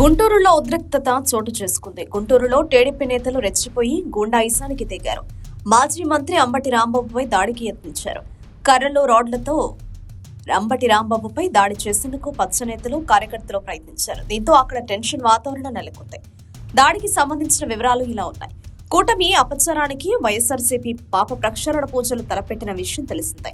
గుంటూరులో ఉద్రిక్తత చోటు చేసుకుంది. గుంటూరులో టీడీపీ నేతలు రెచ్చిపోయి గుండాయిసానికి దిగారు. మాజీ మంత్రి అంబటి రాంబాబుపై దాడికి యత్నించారు. కర్రలు రాడ్లతో అంబటి రాంబాబుపై దాడి చేసేందుకు పచ్చ నేతలు కార్యకర్తలు ప్రయత్నించారు. దీంతో అక్కడ టెన్షన్ వాతావరణం నెలకొంది. దాడికి సంబంధించిన వివరాలు ఇలా ఉన్నాయి. కూటమి అపచారానికి వైఎస్ఆర్సీపీ పాప ప్రక్షాళన పూజలు తలపెట్టిన విషయం తెలిసిందే.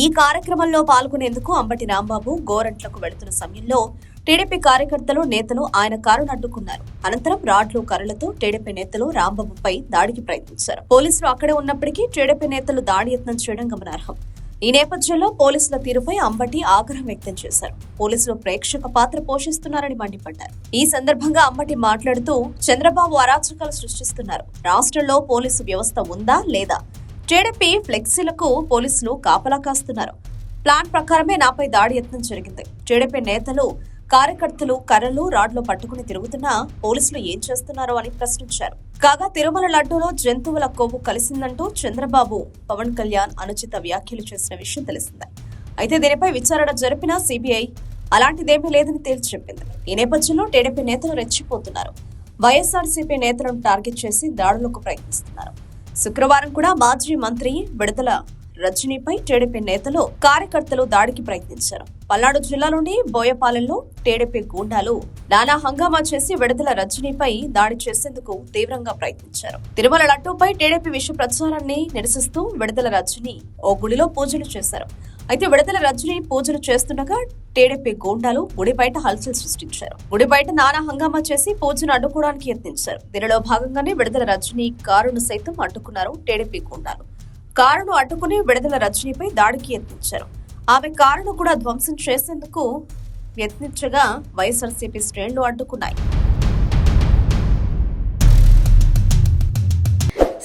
ఈ కార్యక్రమంలో పాల్గొనేందుకు అంబటి రాంబాబు గోరంట్లకు వెళుతున్న సమయంలో టీడీపీ కార్యకర్తలు నేతలు ఆయన కారును అడ్డుకున్నారు అనంతరం రాడ్లు కర్రలతో టీడీపీ నేతలు రాంబాబుపై దాడికి ప్రయత్నించారు. పోలీసులు అక్కడే ఉన్నప్పటికీ టీడీపీ నేతలు దాడి యత్నం చేయడం గమనార్హం. ఈ నేపథ్యంలో పోలీసుల తీరుపై అంబటి ఆగ్రహం వ్యక్తం చేశారు. పోలీసులు ప్రేక్షక పాత్ర పోషిస్తున్నారని మండిపడ్డారు. ఈ సందర్భంగా అంబటి మాట్లాడుతూ చంద్రబాబు అరాచకాలు సృష్టిస్తున్నారు. రాష్ట్రంలో పోలీసు వ్యవస్థ ఉందా లేదా? టీడీపీ ఫ్లెక్సీలకు పోలీసులు కాపలా కాస్తున్నారు. ప్లాన్ ప్రకారమే నాపై దాడి యత్నం జరిగింది. టీడీపీ నేతలు కార్యకర్తలు కర్రలు రాడ్లు పట్టుకుని తిరుగుతున్నా పోలీసులు ఏం చేస్తున్నారో అని ప్రశ్నించారు. కాగా తిరుమల లడ్డూలో జంతువుల కొవ్వు కలిసిందంటూ చంద్రబాబు పవన్ కళ్యాణ్ అనుచిత వ్యాఖ్యలు చేసిన విషయం తెలిసిందే. అయితే దీనిపై విచారణ జరిపిన సిబిఐ అలాంటిదేమీ లేదని తేల్చి చెప్పింది. ఈ నేపథ్యంలో టీడీపీ నేతలు రెచ్చిపోతున్నారు. వైఎస్ఆర్సీపీ నేతలను టార్గెట్ చేసి దాడులకు ప్రయత్నిస్తున్నారు. శుక్రవారం కూడా మాజీ మంత్రి విడుదల రజనీపై టీడీపీ నేతలు కార్యకర్తలు దాడికి ప్రయత్నించారు. పల్నాడు జిల్లాలోని బోయపాలెంలో టీడీపీ గూండాలు నానా హంగామా చేసి విడుదల రజనీపై దాడి చేసేందుకు తీవ్రంగా ప్రయత్నించారు. తిరుమల లడ్డూపై టీడీపీ విష ప్రచారాన్ని నిరసిస్తూ విడుదల రజనీ ఓ గుడిలో పూజలు చేశారు. అయితే విడతల రజని పూజలు చేస్తుండగా టీడీపీ గోండాలు గుడి బయట హల్చల్ సృష్టించారు. గుడి బయట నానా హంగామా చేసి పూజను అడ్డుకోవడానికి యత్నించారు. దీనిలో భాగంగానే విడుదల రజని కారును సైతం అడ్డుకున్నారు టీడీపీ గోండాలు. కారును అడ్డుకుని విడుదల రజనీపై దాడికి యత్నించారు. ఆమె కారును కూడా ధ్వంసం చేసేందుకు యత్నించగా వైఎస్ఆర్సీపీ శ్రేణులు అడ్డుకున్నాయి.